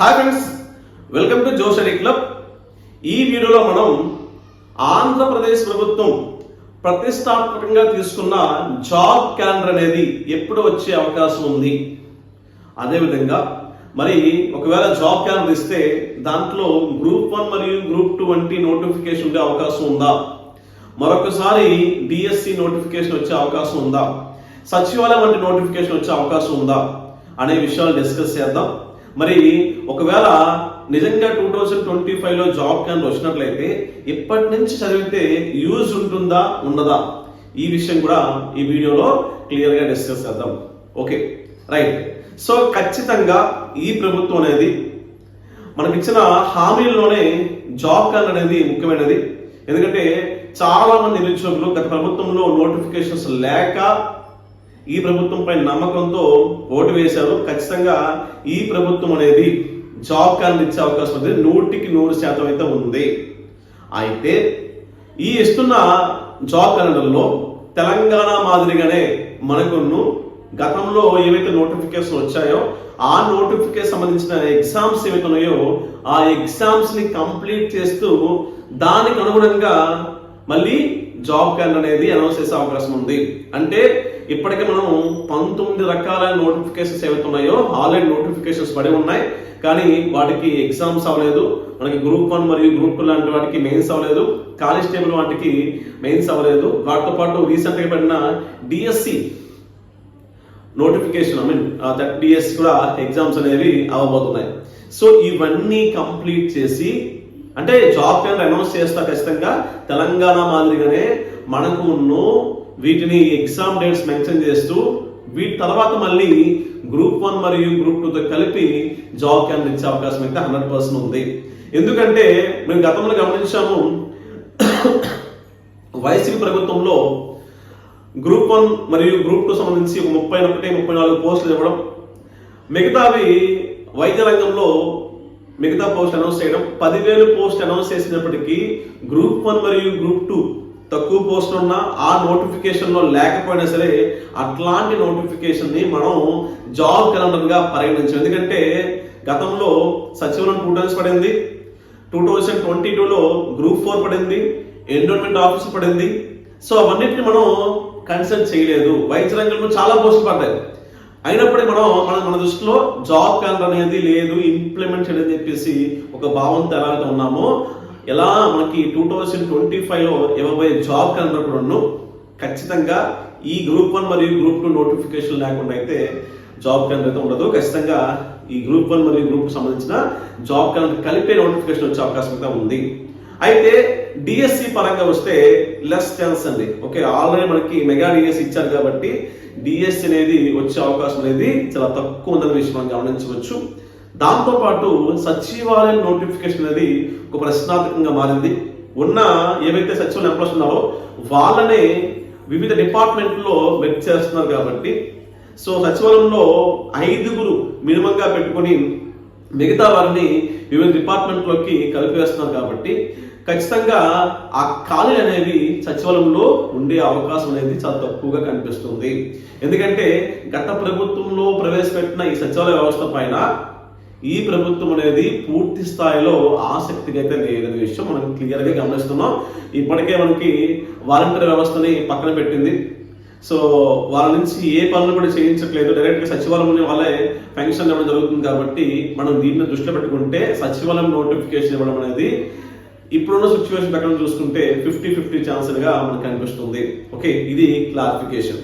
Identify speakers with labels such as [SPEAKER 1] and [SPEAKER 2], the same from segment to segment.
[SPEAKER 1] Hi friends welcome to జోషరీ club ఈ వీడియోలో మనం ఆంధ్రప్రదేశ్ ప్రభుత్వం ప్రతిష్టాత్మకంగా తీసుకున్న జాబ్ క్యాలెండర్ అనేది ఎప్పుడు వచ్చే అవకాశం ఉంది? అదేవిధంగా మరి ఒకవేళ జాబ్ క్యాలెండర్ ఇస్తే దాంట్లో గ్రూప్ వన్ మరియు గ్రూప్ టూ వంటి నోటిఫికేషన్ ఉండే అవకాశం ఉందా? మరొకసారి డిఎస్సి నోటిఫికేషన్ వచ్చే అవకాశం ఉందా? సచివాలయం వంటి నోటిఫికేషన్ వచ్చే అవకాశం ఉందా? అనే విషయాలు డిస్కస్ చేద్దాం. మరి ఒకవేళ నిజంగా టూ థౌజండ్ ట్వంటీ ఫైవ్లో జాబ్ క్యాన్ వచ్చినట్లయితే ఇప్పటి నుంచి చదివితే యూజ్ ఉంటుందా ఉండదా ఈ విషయం కూడా ఈ వీడియోలో క్లియర్గా డిస్కస్ చేద్దాం. ఓకే రైట్ సో ఖచ్చితంగా ఈ ప్రభుత్వం అనేది మనకిచ్చిన హామీల్లోనే జాబ్ కార్డ్ అనేది ముఖ్యమైనది. ఎందుకంటే చాలా మంది నిరుద్యోగులు గత ప్రభుత్వంలో నోటిఫికేషన్స్ లేక ఈ ప్రభుత్వంపై నమ్మకంతో ఓటు వేశారు. ఖచ్చితంగా ఈ ప్రభుత్వం అనేది జాబ్ కార్డు ఇచ్చే అవకాశం ఉంది. నూటికి నూరు శాతం అయితే ఉంది. అయితే ఈ ఇస్తున్న జాబ్ కార్డులలో తెలంగాణ మాదిరిగానే మనకును గతంలో ఏవైతే నోటిఫికేషన్ వచ్చాయో ఆ నోటిఫికేషన్ సంబంధించిన ఎగ్జామ్స్ ఏవైతే ఉన్నాయో ఆ ఎగ్జామ్స్ని కంప్లీట్ చేస్తూ దానికి అనుగుణంగా మళ్ళీ జాబ్ క్యాలెండర్ అనేది అనౌన్స్ చేసే అవకాశం ఉంది. అంటే ఇప్పటికే మనం పంతొమ్మిది రకాల నోటిఫికేషన్స్ ఏవైతే ఉన్నాయో ఆల్రెడీ నోటిఫికేషన్స్ పడి ఉన్నాయి. కానీ వాటికి ఎగ్జామ్స్ అవ్వలేదు. మనకి గ్రూప్ వన్ మరియు గ్రూప్ టూ లాంటి వాటికి మెయిన్స్ అవ్వలేదు. కానిస్టేబుల్ వాటికి మెయిన్స్ అవ్వలేదు. వాటితో పాటు రీసెంట్గా పడిన DSC notification I mean that DS కూడా ఎగ్జామ్స్ అనేవి అవ్వబోతున్నాయి. సో ఇవన్నీ కంప్లీట్ చేసి అంటే జాబ్ క్యాలెండర్ అనౌన్స్ చేస్తా ఖచ్చితంగా తెలంగాణ మాదిరిగానే మనకు వీటిని ఎగ్జామ్ డేట్స్ మెన్షన్ చేస్తూ వీటి తర్వాత మళ్ళీ గ్రూప్ వన్ మరియు గ్రూప్ టూతో కలిపి జాబ్ క్యాన్ ఇచ్చే అవకాశం అయితే హండ్రెడ్ పర్సెంట్ ఉంది. ఎందుకంటే మేము గతంలో గమనించాము వైసీపీ ప్రభుత్వంలో గ్రూప్ వన్ మరియు గ్రూప్ టూ సంబంధించి ఒక ముప్పై ఒకటి ముప్పై నాలుగు పోస్టులు ఇవ్వడం మిగతావి వైద్య రంగంలో మిగతా పోస్ట్ అనౌన్స్ చేయడం పదివేలు పోస్ట్ అనౌన్స్ చేసినప్పటికీ గ్రూప్ వన్ మరియు గ్రూప్ టూ తక్కువ పోస్ట్ ఉన్నా ఆ నోటిఫికేషన్లో లేకపోయినా సరే అట్లాంటి నోటిఫికేషన్ని మనం జాబ్ క్యాలెండర్గా పరిగణించాం. ఎందుకంటే గతంలో సచివాలయం టూ టైమ్స్ పడింది. టూ థౌజండ్ ట్వంటీ టూలో గ్రూప్ ఫోర్ పడింది. ఎండోన్మెంట్ ఆఫీస్ పడింది. సో అవన్నిటిని మనం కన్సల్ట్ చేయలేదు. వైద్య రంగంలో చాలా పోస్టులు పడ్డాయి. అయినప్పుడు మనం మన మన దృష్టిలో జాబ్ క్యాలెండర్ అనేది లేదు ఇంప్లిమెంట్ అనేది చెప్పేసి ఒక భావంతో ఎలా ఉన్నామో. ఎలా మనకి టూ థౌజండ్ ట్వంటీ ఫైవ్లో ఇవ్వబోయే జాబ్ క్యాలెండర్ ఖచ్చితంగా ఈ గ్రూప్ వన్ మరియు గ్రూప్ టూ నోటిఫికేషన్ లేకుండా అయితే జాబ్ క్యాలెండర్ అయితే ఉండదు. ఖచ్చితంగా ఈ గ్రూప్ వన్ మరియు గ్రూప్ సంబంధించిన జాబ్ క్యాలెండర్ కలిపే నోటిఫికేషన్ వచ్చే అవకాశం అయితే ఉంది. అయితే డిఎస్సి పరంగా వస్తే లెస్ ఛాన్స్ అండి. ఓకే ఆల్రెడీ మనకి మెగా డిఎస్సి ఇచ్చారు కాబట్టి డిఎస్సి అనేది వచ్చే అవకాశం అనేది చాలా తక్కువ ఉందనే విషయం మనం గమనించవచ్చు. దాంతో పాటు సచివాలయం నోటిఫికేషన్ అనేది ఒక ప్రశ్నార్థకంగా మారింది. ఉన్న ఏవైతే సచివాలయం ఎంప్లాయీస్ ఉన్నారో వాళ్ళనే వివిధ డిపార్ట్మెంట్లో మెట్ చేస్తున్నారు కాబట్టి సో సచివాలయంలో ఐదుగురు మినిమంగా పెట్టుకొని మిగతా వారిని వివిధ డిపార్ట్మెంట్లోకి కలిపేస్తున్నారు కాబట్టి ఖచ్చితంగా ఆ ఖాళీలు అనేవి సచివాలయంలో ఉండే అవకాశం అనేది చాలా తక్కువగా కనిపిస్తుంది. ఎందుకంటే గత ప్రభుత్వంలో ప్రవేశపెట్టిన ఈ సచివాలయ వ్యవస్థ పైన ఈ ప్రభుత్వం అనేది పూర్తి స్థాయిలో ఆసక్తిగా అయితే లేదనే విషయం. మనం క్లియర్గా గమనిస్తున్నాం. ఇప్పటికే మనకి వాలంటీర్ వ్యవస్థని పక్కన పెట్టింది. సో వాళ్ళ నుంచి ఏ పనులు కూడా చేయించట్లేదు. డైరెక్ట్గా సచివాలయం వాళ్ళే పెన్షన్ ఇవ్వడం జరుగుతుంది కాబట్టి మనం దీన్ని దృష్టిలో పెట్టుకుంటే సచివాలయం నోటిఫికేషన్ ఇవ్వడం అనేది ఇప్పుడున్న సిచ్యువేషన్ ప్రకారం చూసుకుంటే ఫిఫ్టీ ఫిఫ్టీ ఛాన్సెస్గా మనకు కనిపిస్తుంది. ఓకే ఇది క్లారిఫికేషన్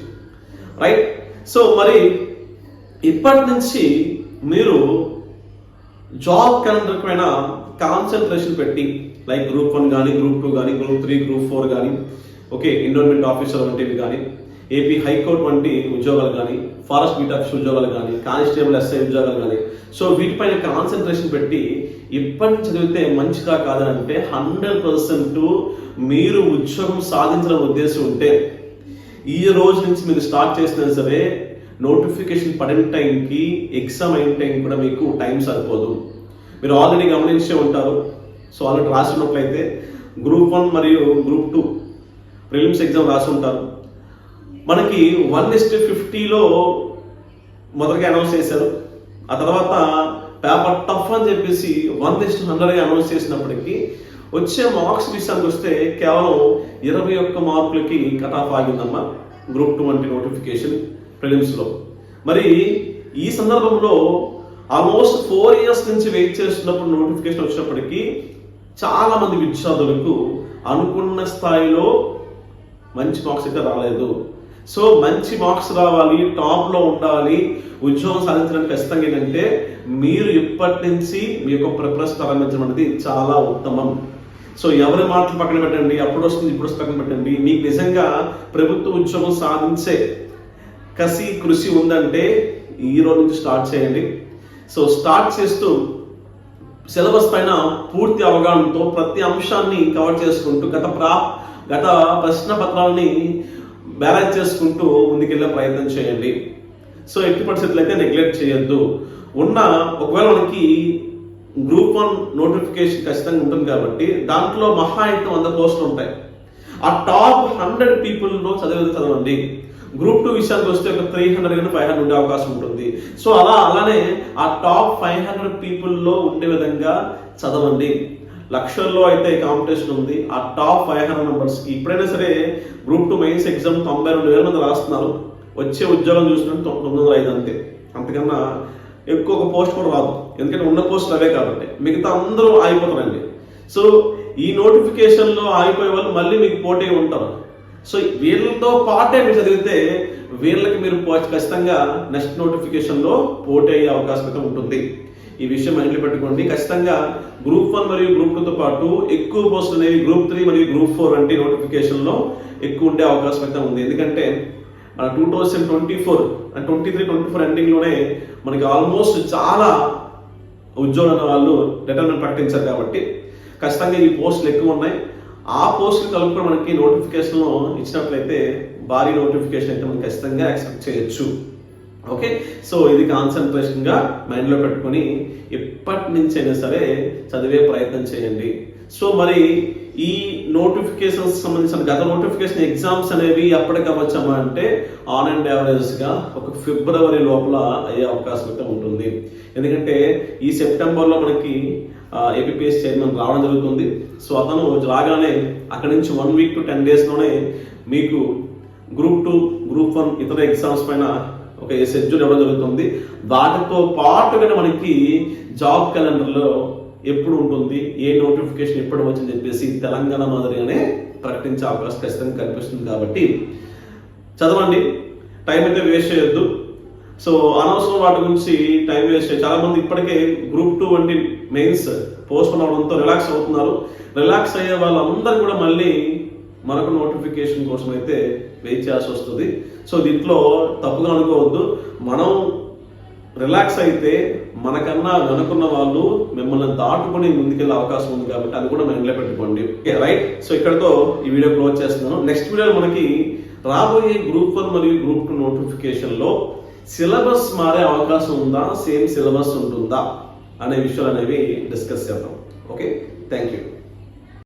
[SPEAKER 1] రైట్ సో మరి ఇప్పటి నుంచి మీరు జాబ్ క్యాలెండర్ పైన కాన్సన్ట్రేషన్ పెట్టి లైక్ గ్రూప్ వన్ కానీ గ్రూప్ టూ కానీ గ్రూప్ త్రీ గ్రూప్ ఫోర్ కానీ ఓకే ఎండోన్మెంట్ ఆఫీసర్ వంటివి కానీ ఏపీ హైకోర్టు వంటి ఉద్యోగాలు కానీ ఫారెస్ట్ బీట్ ఆఫీస్ ఉద్యోగాలు కానీ కానిస్టేబుల్ ఎస్ఐ ఉద్యోగాలు కానీ సో వీటిపైన కాన్సన్ట్రేషన్ పెట్టి ఇప్పటి నుంచి చదివితే మంచిగా కాదని అంటే హండ్రెడ్ పర్సెంట్ మీరు ఉద్యోగం సాధించడం ఉద్దేశం ఉంటే ఈ రోజు నుంచి మీరు స్టార్ట్ చేసినా సరే నోటిఫికేషన్ పడిన టైంకి ఎగ్జామ్ అయిన టైం కూడా మీకు టైం సరిపోదు. మీరు ఆల్రెడీ గమనించే ఉంటారు. సో ఆల్రెడీ రాసినట్లయితే గ్రూప్ వన్ మరియు గ్రూప్ టూ ప్రిలిమ్స్ ఎగ్జామ్ రాసి ఉంటారు మనకి వన్ ఇస్ట్ ఫిఫ్టీలో మొదటగా అనౌన్స్ చేశారు. ఆ తర్వాత పేపర్ టఫ్ అని చెప్పేసి వన్ ఇస్ట్ హండ్రెడ్గా అనౌన్స్ చేసినప్పటికీ వచ్చే మార్క్స్ విషయానికి వస్తే కేవలం ఇరవై ఒక్క మార్కులకి కట్ ఆఫ్ ఆగిందమ్మా. గ్రూప్ టూ వంటి నోటిఫికేషన్. ప్రిలిమ్స్లో మరి ఈ సందర్భంలో ఆల్మోస్ట్ ఫోర్ ఇయర్స్ నుంచి వెయిట్ చేస్తున్నప్పుడు నోటిఫికేషన్ వచ్చినప్పటికీ చాలా మంది విద్యార్థులకు అనుకున్న స్థాయిలో మంచి మార్క్స్ అయితే రాలేదు. సో మంచి మార్క్స్ రావాలి టాప్లో ఉండాలి ఉద్యోగం సాధించడానికి ఖచ్చితంగా ఏంటంటే మీరు ఇప్పటి నుంచి మీ యొక్క ప్రిపరేషన్ ప్రారంభించడం అనేది చాలా ఉత్తమం. సో ఎవరి మాటలు పక్కన పెట్టండి అప్పుడు వస్తుంది ఇప్పుడు వస్తుంది పక్కన పెట్టండి. మీకు నిజంగా ప్రభుత్వ ఉద్యోగం సాధించే కసి కృషి ఉందంటే ఈ రోజు నుంచి స్టార్ట్ చేయండి. సో స్టార్ట్ చేస్తూ సిలబస్ పైన పూర్తి అవగాహనతో ప్రతి అంశాన్ని కవర్ చేసుకుంటూ గత ప్రా గత ప్రశ్న పత్రాలని బ్యాలెన్స్ చేసుకుంటూ ముందుకెళ్ళే ప్రయత్నం చేయండి. సో ఎట్టి పరిస్థితులు అయితే నెగ్లెక్ట్ చేయొద్దు. ఉన్న ఒకవేళ మనకి గ్రూప్ వన్ నోటిఫికేషన్ ఖచ్చితంగా ఉంటుంది కాబట్టి దాంట్లో మహా అయితే వంద పోస్టులు ఉంటాయి. ఆ టాప్ హండ్రెడ్ పీపుల్లో చదివేది చదవండి. గ్రూప్ టూ విషయానికి వస్తే ఒక త్రీ హండ్రెడ్ కానీ ఫైవ్ హండ్రెడ్ ఉండే అవకాశం ఉంటుంది. సో అలా అలానే ఆ టాప్ ఫైవ్ హండ్రెడ్ పీపుల్లో ఉండే విధంగా చదవండి. లక్షల్లో అయితే కాంపిటీషన్ ఉంది. ఆ టాప్ ఫైవ్ హండ్రెడ్ మెంబర్స్కి ఇప్పుడైనా సరే గ్రూప్ టూ మెయిన్స్ ఎగ్జామ్ తొంభై రెండు వేల మంది రాస్తున్నారు. వచ్చే ఉద్యోగం చూసినట్టు తొమ్మిది వందల ఐదు అంతే. అంతకన్నా ఎక్కువ ఒక పోస్ట్ కూడా రాదు. ఎందుకంటే ఉన్న పోస్ట్ అవే కాబట్టి. మిగతా అందరూ ఆగిపోతారండి. సో ఈ నోటిఫికేషన్లో ఆగిపోయే వాళ్ళు మళ్ళీ మీకు పోటీ ఉంటారు. సో వీళ్ళతో పాటే మీరు చదివితే వీళ్ళకి మీరు పో- ఖచ్చితంగా నెక్స్ట్ నోటిఫికేషన్లో పోటీ అయ్యే అవకాశం అయితే ఉంటుంది. ఈ విషయం మైండ్లో పెట్టుకోండి. ఖచ్చితంగా గ్రూప్ వన్ మరియు గ్రూప్ టూతో పాటు ఎక్కువ పోస్టులు అనేవి గ్రూప్ త్రీ మరియు గ్రూప్ ఫోర్ వంటి నోటిఫికేషన్లో ఎక్కువ ఉండే అవకాశం అయితే ఉంది. ఎందుకంటే two thousand twenty four twenty three twenty four ఎండింగ్లోనే మనకి ఆల్మోస్ట్ చాలా ఉద్యోగాల వాళ్ళు రిటర్న్ ప్రకటించారు కాబట్టి ఖచ్చితంగా ఈ పోస్టులు ఎక్కువ ఉన్నాయి. ఆ పోస్టులు కలుపుకొని మనకి నోటిఫికేషన్ ఇచ్చినట్లయితే భారీ నోటిఫికేషన్ అయితే మనం ఖచ్చితంగా ఎక్స్పెక్ట్ చేయొచ్చు. ఓకే సో ఇది కాన్సన్ట్రేషన్గా మైండ్లో పెట్టుకొని ఎప్పటి నుంచి అయినా సరే చదివే ప్రయత్నం చేయండి. సో మరి ఈ నోటిఫికేషన్స్ సంబంధించిన గత నోటిఫికేషన్ ఎగ్జామ్స్ అనేవి ఎప్పటికి అంటే ఆన్ అండ్ యావరేజ్గా ఒక ఫిబ్రవరి లోపల అయ్యే అవకాశం అయితే ఉంటుంది. ఎందుకంటే ఈ సెప్టెంబర్లో మనకి ఏపీఎస్ చైర్మన్ రావడం జరుగుతుంది. సో అతను రాగానే అక్కడి నుంచి వన్ వీక్ టు టెన్ డేస్లోనే మీకు గ్రూప్ టూ గ్రూప్ వన్ ఇతర ఎగ్జామ్స్ పైన ఒక షెడ్యూల్ ఇవ్వడం జరుగుతుంది. వాటితో పాటుగా మనకి జాబ్ క్యాలెండర్లో ఎప్పుడు ఉంటుంది ఏ నోటిఫికేషన్ ఎప్పుడు వచ్చింది చెప్పేసి తెలంగాణ మాదిరిగానే ప్రకటించే అవకాశం ఖచ్చితంగా కనిపిస్తుంది కాబట్టి చదవండి. టైం అయితే వేస్ట్ చేయొద్దు. సో అనవసరం వాటి గురించి టైం వేస్ట్ చాలా మంది ఇప్పటికే గ్రూప్ టూ వంటి మెయిన్స్ పోస్ట్ అవడంతో రిలాక్స్ అవుతున్నారు. రిలాక్స్ అయ్యే వాళ్ళందరూ కూడా మళ్ళీ మరొక నోటిఫికేషన్ కోసం అయితే వెయిట్ చేయాల్సి వస్తుంది. సో దీంట్లో తప్పుగా అనుకోవద్దు. మనం రిలాక్స్ అయితే మనకన్నా వెనుకున్న వాళ్ళు మిమ్మల్ని దాటుకొని ముందుకెళ్ళే అవకాశం ఉంది కాబట్టి అది కూడా మైండ్లో పెట్టుకోండి రైట్ సో ఇక్కడతో ఈ వీడియో క్లోజ్ చేస్తున్నాను. నెక్స్ట్ వీడియో మనకి రాబోయే గ్రూప్ వన్ మరియు గ్రూప్ టూ నోటిఫికేషన్లో సిలబస్ మారే అవకాశం ఉందా? సేమ్ సిలబస్ ఉంటుందా? అనే విషయాలు అనేవి డిస్కస్ చేద్దాం. Okay thank you